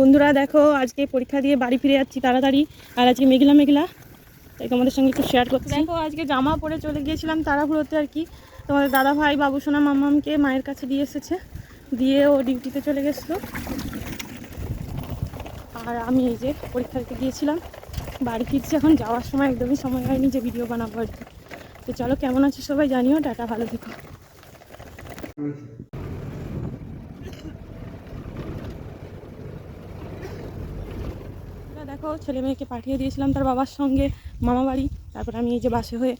বন্ধুরা দেখো, আজকে পরীক্ষা দিয়ে বাড়ি ফিরে যাচ্ছি তাড়াতাড়ি। আর আজকে মেঘলা মেঘলা, তাই তোমাদের সঙ্গে একটু শেয়ার করছি। দেখো, আজকে জামা পরে চলে গিয়েছিলাম তাড়াহুড়োতে আর কি। তোমাদের দাদা ভাই বাবুসোনা মামামকে মায়ের কাছে দিয়ে এসেছে। দিয়ে ও ডিউটিতে চলে গেছিল। আর আমি এই যে পরীক্ষা দিতে গিয়েছিলাম। বাড়ি ফিরছি এখন, যাওয়ার সময় একদমই সময় হয়নি যে ভিডিও বানাবো আর কি। তো চলো, কেমন আছো সবাই জানিও, টাটা, ভালো থেকো। দেখো, ছেলে মেয়েকে পাঠিয়ে দিয়েছিলাম তার বাবার সঙ্গে, মামা বাড়ি। তারপর আমি এই যে বাসে হয়ে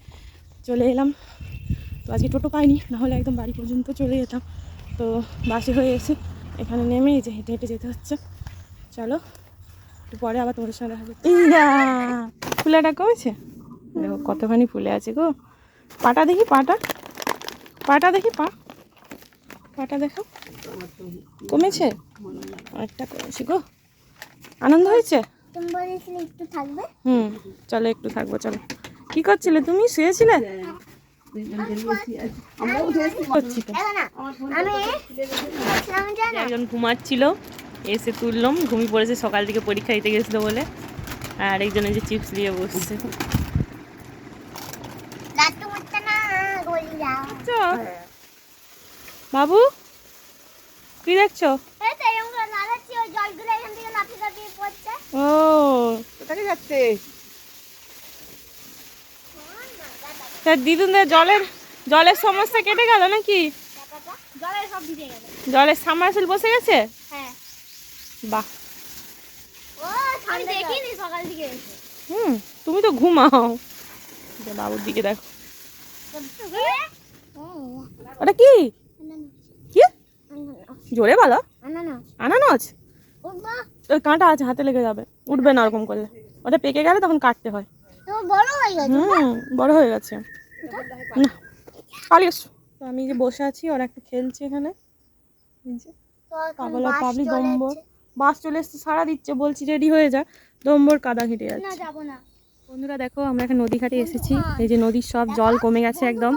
চলে এলাম। তো আজকে টোটো পাইনি নাহলে একদম বাড়ি পর্যন্ত চলে যেতাম। তো বাসে হয়ে এসে এখানে নেমে এই যে হেঁটে হেঁটে যেতে হচ্ছে। চলো, একটু পরে আবার তোমাদের সঙ্গে দেখা করতে ফুলাটা কমেছে? দেখো, কতখানি ফুলে আছে গো। পাটা দেখি, পাটা। পাটা দেখি, পা। পাটা দেখো। কমেছে? অনেকটা কমেছে গো। আনন্দ হয়েছে? তুমি বলেছিলে একটু থাকবে? হুম চলো একটু থাকব চলো। কি করছিলে তুমি? শুয়েছিলে? একজন ঘুমাচ্ছিল এসে তুললাম ঘুমিয়ে পড়েছে সকাল থেকে পরীক্ষা দিতে গেছিল বলে। আর একজন যে চিপস নিয়ে বসছে। বাবু কি দেখছ? ও কোথায় যাচ্ছে? দিদুনদের জলের জলের সমস্যা কেটে গেল নাকি? জলের সামারসিল বসে গেছে? হ্যাঁ। বাহ। হুম তুমি তো ঘুমাও। বাবুর দিকে দেখো। ওটা কি? কি? জোরে বলো। আনানস। উঠবা ওই কাঁটা আছে হাতে লেগে যাবে। উঠবে না ওরকম করলে। ওটা পেকে গেলে তখন কাটতে হয়। বড় হয়ে গেছে হুম বড় হয়ে গেছে। না পালিয়ে। তো আমি যে বসে আছি ওরা একটু খেলছে এখানে। পাগলা বাস পাবলি চলে দম্বর। বাস চলে এসছে সারা দিচ্ছে বলছি রেডি হয়ে যা। দম্বর কাদা ঘেটে না যাচ্ছে। যাব না। বন্ধুরা দেখো আমরা এখন নদী ঘাটে এসেছি। এই যে নদীর সব জল কমে গেছে একদম।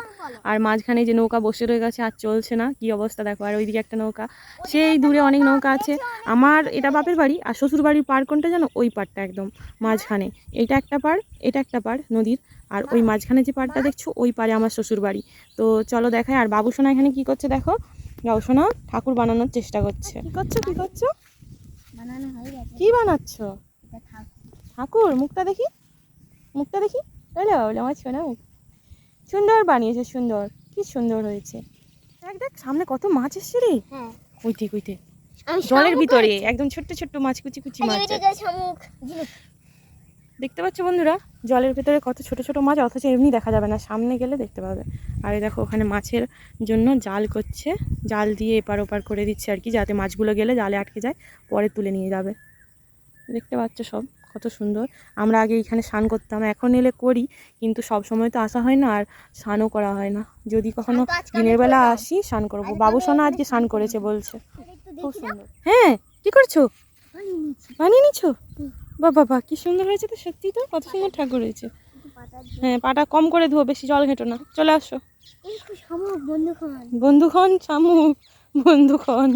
আর মাঝখানে যে নৌকা বসে রয়ে গেছে আর চলছে না। কি অবস্থা দেখো আর ওইদিকে একটা নৌকা। সেই দূরে অনেক নৌকা আছে। আমার এটা বাপের বাড়ি আর শ্বশুর বাড়ির পার কোনটা জানো? ওই পাড়টা একদম মাঝখানে। এটা একটা পার এটা একটা পাড় নদীর। আর ওই মাঝখানে যে পাড়টা দেখছ ওই পাড়ে আমার শ্বশুর বাড়ি। তো চলো দেখায় আর বাবু সোনা এখানে কি করছে দেখো? বাবু সোনা ঠাকুর বানানোর চেষ্টা করছে। কি করছ কি করছ? কি বানাচ্ছো? ঠাকুর মুখটা দেখি। মুখটা দেখি? হলো হলো আমার ছোনা মুখ? সুন্দর বানিয়েছে সুন্দর। কি সুন্দর হয়েছে। দেখ দেখ সামনে কত মাছ এসছে রে। হ্যাঁ। কইতে কইতে। জলের ভিতরে একদম ছোট্ট ছোট্ট মাছ কুচি কুচি মাছ। দেখতে পাচ্ছ বন্ধুরা? জলের ভিতরে কত ছোট ছোট মাছ অথচ এমনি দেখা যাবে না। সামনে গেলে দেখতে পাবে। আর এই দেখো ওখানে মাছের জন্য জাল করছে। জাল দিয়ে এপার ওপার করে দিচ্ছে আর কি যাতে মাছগুলো গেলে জালে আটকে যায় পরে তুলে নিয়ে যাবে। দেখতে পাচ্ছ সব? কত সুন্দর। আমরা আগে এখানে স্নান করতাম এখন এলে করি কিন্তু সব সময় তো আসা হয় না আর স্নানও করা হয় না। যদি কখনো দিনের বেলা আসি স্নান করব। বাবু সোনা আজকে স্নান করেছে বলছে। খুব সুন্দর। হ্যাঁ কি করছ? বানিয়ে নিচ্ছি। বা বাবা বাবা কি সুন্দর হয়েছে তো সত্যি তো? কত সুন্দর ঠাকুর হয়েছে। হ্যাঁ পাটা কম করে ধুও বেশি জল ঘেটো না। চলে আসো। বন্ধুক্ষণ। শামুক বন্ধুক্ষণ।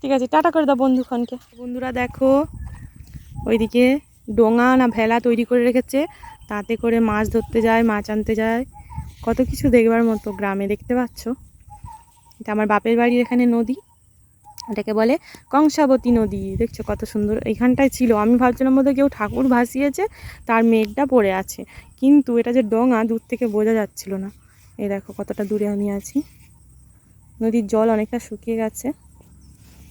ঠিক আছে টাটা করে দাও বন্ধুক্ষণকে। বন্ধুরা দেখো ওইদিকে ডোঙা না ভেলা তৈরি করে রেখেছে। তাতে করে মাছ ধরতে যায়, মাছ আনতে যায়। কত কিছু দেখবার মতো গ্রামে দেখতে পাচ্ছ। এটা আমার বাপের বাড়ির এখানে নদী। এটাকে বলে কংসাবতী নদী। দেখছ কত সুন্দর এইখানটায় ছিল। আমি ভাবছিলাম মধ্যে কেউ ঠাকুর ভাসিয়েছে, তার মেঘটা পড়ে আছে। কিন্তু এটা যে ডোঙা, দূর থেকে বোঝা যাচ্ছিল না। এই দেখো কতটা দূরে আমি আছি। নদীর জল অনেকটা শুকিয়ে গেছে।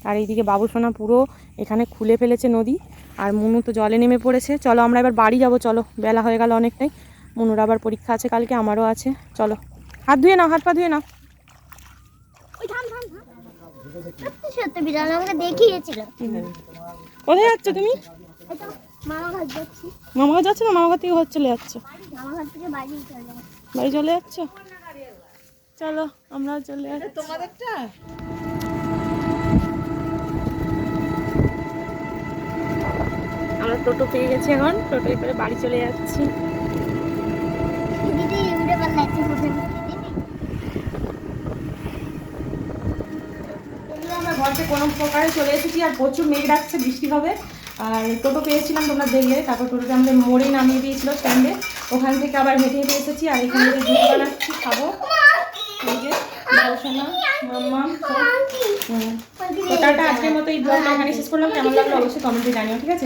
আর এইদিকে বাবুসোনা পুরো এখানে খুলে ফেলেছে নদী। আর মনু তো জলে নেমে পড়েছে। চলো আমরা এবার বাড়ি যাব চলো। বেলা হয়ে গেল অনেকটাই। মনুর আবার পরীক্ষা আছে কালকে আমারও আছে। চলো। হাত ধুয়ে নাও হাত পা ধুয়ে নাও। কোথায় যাচ্ছ তুমি? মামা ঘর যাচ্ছি। মামা ঘর যাচ্ছ না? মামা ঘর থেকে ঘর চলে যাচ্ছ। বাড়ি চলে যাচ্ছি। চলো আমরাও চলে যাচ্ছি। তোমাদেরটা? আমরা টোটো পেয়ে গেছি এখন। টোটোয় করে বাড়ি চলে যাচ্ছি। আমরা ঘরকে কোনো প্রকারে চলে এসেছি আর প্রচুর মেঘ ডাকছে বৃষ্টি হবে। আর টোটো পেয়েছিলাম তোমরা দেখলে। তারপর টোটোটা আমাদের মোড়ে নামিয়ে দিয়েছিল স্ট্যান্ডে ওখান থেকে আবার হেঁটে হেঁটে এসেছি আর এখান থেকে দুধ বানাচ্ছি খাব। এই যে মাম্মা। হুম। তো টাটা আজকের মতো এই ব্লগটা এখানে শেষ করলাম কেমন লাগল অবশ্যই কমেন্টে জানিও ঠিক আছে।